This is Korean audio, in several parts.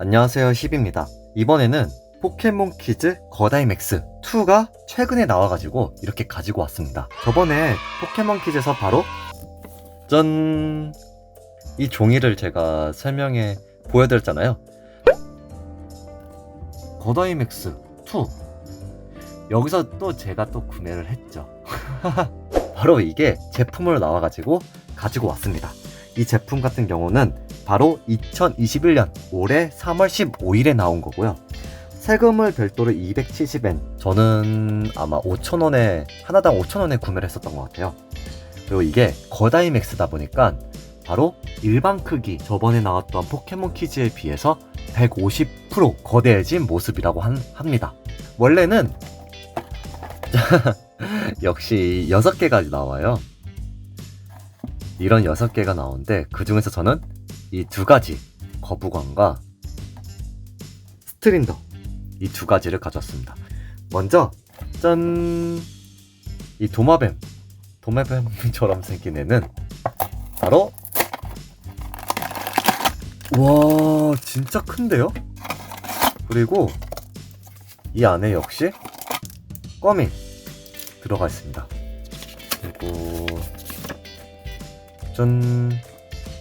안녕하세요 10입니다. 이번에는 포켓몬 키즈 거다이맥스 2가 최근에 나와가지고 이렇게 가지고 왔습니다. 저번에 포켓몬 키즈에서 바로 짠! 이 종이를 제가 설명해 보여드렸잖아요. 거다이맥스 2 여기서 또 제가 또 구매를 했죠. 바로 이게 제품으로 나와가지고 가지고 왔습니다. 이 제품 같은 경우는 바로 2021년 올해 3월 15일에 나온 거고요. 세금을 별도로 270엔. 저는 아마 5,000원에, 하나당 5,000원에 구매를 했었던 것 같아요. 그리고 이게 거다이맥스다 보니까 바로 일반 크기, 저번에 나왔던 포켓몬 키즈에 비해서 150% 거대해진 모습이라고 한, 합니다. 원래는, 역시 6개가 나와요. 이런 6개가 나오는데, 그 중에서 저는 이 두 가지 거부광과 스트린더 이 두 가지를 가져왔습니다. 먼저 짠! 이 도마뱀 도마뱀처럼 생긴 애는 바로 와 진짜 큰데요? 그리고 이 안에 역시 껌이 들어가 있습니다. 그리고 짠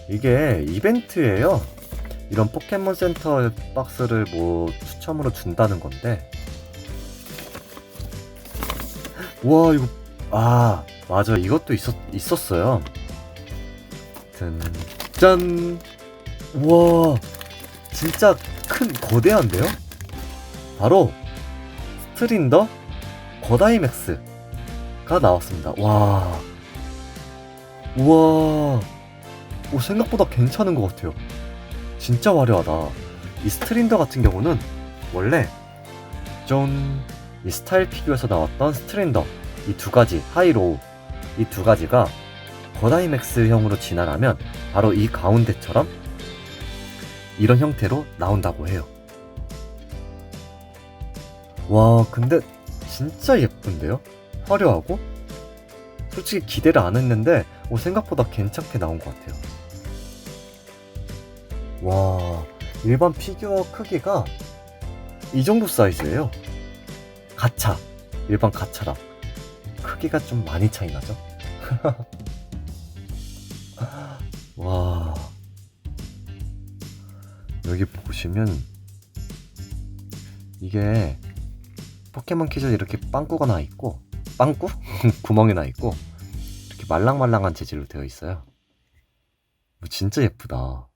이게 이벤트예요. 이런 포켓몬 센터 박스를 뭐 추첨으로 준다는 건데. 와 이거 아 맞아 이것도 있었 있었어요. 짠, 짠. 와 진짜 큰 거대한데요? 바로 스트린더 거다이맥스가 나왔습니다. 와. 우와. 오, 생각보다 괜찮은 것 같아요. 진짜 화려하다. 이 스트린더 같은 경우는 원래 좀이 스타일 피규어에서 나왔던 스트린더 이 두 가지 하이로우 이 두 가지가 거다이맥스형으로 진화하면 바로 이 가운데처럼 이런 형태로 나온다고 해요. 와 근데 진짜 예쁜데요? 화려하고 솔직히 기대를 안 했는데 오, 생각보다 괜찮게 나온 것 같아요. 와, 일반 피규어 크기가 이 정도 사이즈예요. 가차, 일반 가차랑 크기가 좀 많이 차이 나죠? 와, 여기 보시면 이게 포켓몬 키즈 이렇게 빵꾸가 나 있고 빵꾸? 구멍이 나 있고 이렇게 말랑말랑한 재질로 되어 있어요. 뭐 진짜 예쁘다.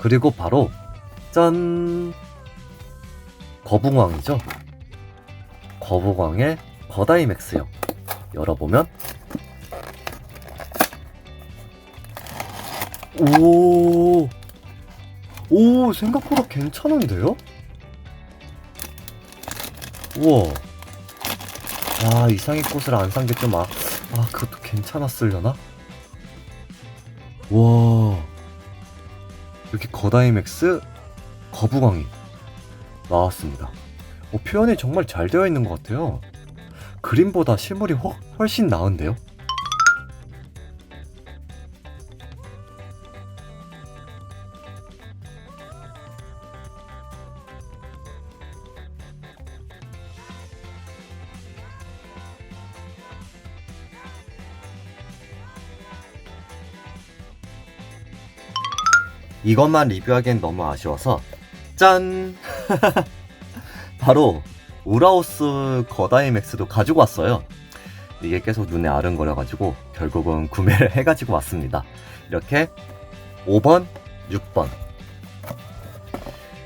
그리고 바로 짠 거북왕이죠. 거북왕의 거다이맥스형 열어보면 오, 오 생각보다 괜찮은데요? 우와, 아 이상의 꽃을 안 산 게 좀 아, 아 그것도 괜찮았으려나? 와. 이렇게 거다이맥스 거북왕이 나왔습니다. 어, 표현이 정말 잘 되어 있는 것 같아요. 그림보다 실물이 훨, 훨씬 나은데요? 이것만 리뷰하기엔 너무 아쉬워서 짠! 바로 우라오스 거다이맥스도 가지고 왔어요. 이게 계속 눈에 아른거려가지고 결국은 구매를 해가지고 왔습니다. 이렇게 5번, 6번.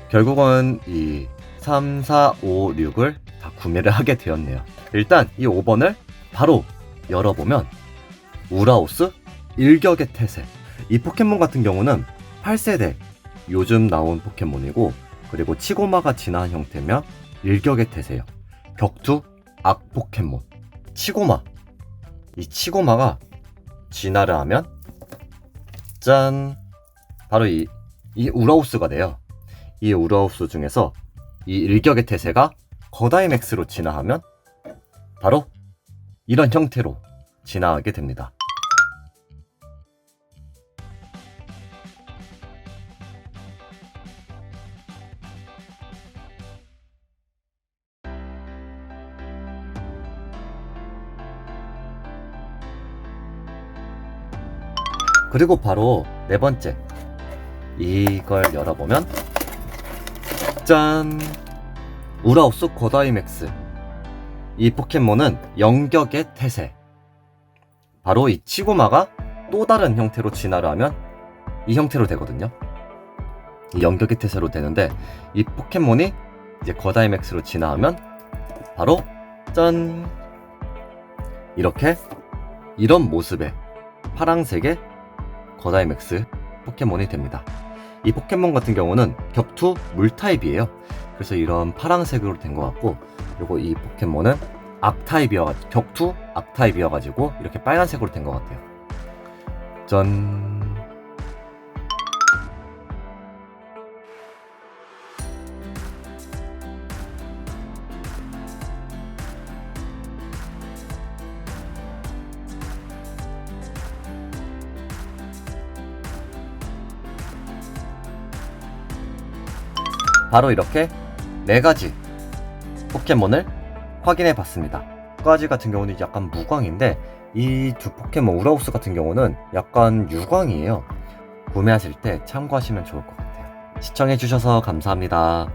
결국은 이 3, 4, 5, 6을 다 구매를 하게 되었네요. 일단 이 5번을 바로 열어보면 우라오스 일격의 태세. 이 포켓몬 같은 경우는 8세대 요즘 나온 포켓몬이고 그리고 치고마가 진화한 형태며 일격의 태세요. 격투 악 포켓몬 치고마 이 치고마가 진화를 하면 짠 바로 이, 이 우라우스가 돼요. 이 우라우스 중에서 이 일격의 태세가 거다이맥스로 진화하면 바로 이런 형태로 진화하게 됩니다. 그리고 바로 네 번째. 이걸 열어보면 짠! 우라우스 고다이맥스. 이 포켓몬은 영격의 태세. 바로 이 치구마가 또 다른 형태로 진화를 하면 이 형태로 되거든요. 이 영격의 태세로 되는데 이 포켓몬이 이제 거다이맥스로 진화하면 바로 짠! 이렇게 이런 모습의 파랑색의 거다이맥스 포켓몬이 됩니다. 이 포켓몬 같은 경우는 격투 물 타입이에요. 그래서 이런 파랑색으로 된 것 같고, 그리고 이 포켓몬은 악 타입이어 격투 악 타입이어가지고 이렇게 빨간색으로 된 것 같아요. 짠. 바로 이렇게 네 가지 포켓몬을 확인해 봤습니다. 까지 같은 경우는 약간 무광인데 이 두 포켓몬 우라우스 같은 경우는 약간 유광이에요. 구매하실 때 참고하시면 좋을 것 같아요. 시청해 주셔서 감사합니다.